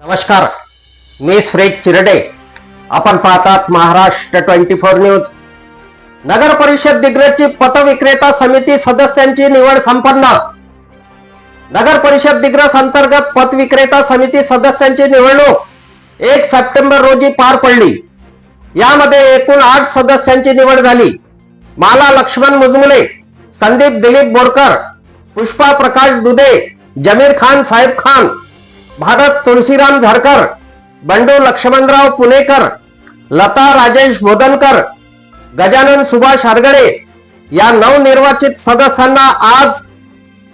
नमस्कार. मी सुरेश चिरडे. आपण पाहतात महाराष्ट्र ट्वेंटी फोर न्यूज. नगर परिषद दिग्रजची पतविक्रेता समिती सदस्यांची निवड संपन्न. नगर परिषद दिग्रस अंतर्गत पतविक्रेता समिती सदस्यांची निवडणूक एक सप्टेंबर रोजी पार पडली. यामध्ये एकूण आठ सदस्यांची निवड झाली. माला लक्ष्मण मुजमुले संदीप दिलीप बोरकर पुष्पा प्रकाश दुधे जमीर खान साहेब खान भारत तुलसीराम झरकर बंडू लक्ष्मणराव पुणेकर लता राजेश भोदनकर गजानन सुभाष हरगडे या नवनिर्वाचित सदस्यांना आज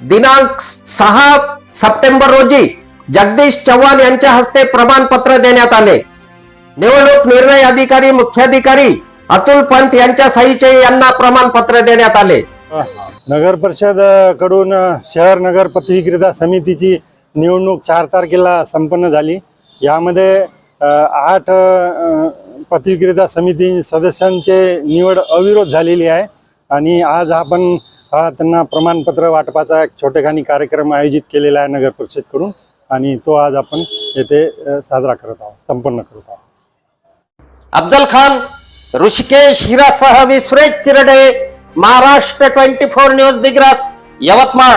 दिनांक सहा सप्टेंबर रोजी जगदीश चव्हाण यांच्या हस्ते प्रमाणपत्र देण्यात आले. निवडणूक निर्णय अधिकारी मुख्याधिकारी अतुल पंत यांच्या सहीचे यांना प्रमाणपत्र देण्यात आले. नगर परिषदकडून शहर नगर पतविक्रेता समितीची निवडणूक चार तारखेला संपन्न झाली. यामध्ये आठ अ, समिती सदस्यांचे निवड अविरोध झालेली आहे. आणि आज आपण हा त्यांना प्रमाणपत्र वाटपाचा एक छोटेखानी कार्यक्रम आयोजित केलेला आहे नगर परिषदकडून. आणि तो आज आपण येथे साजरा करत आहोत संपन्न करत आहोत. अफजल खान ऋषिकेश हिरासह मी Suresh Chirde Maharashtra twenty four news Digras Yavatmal.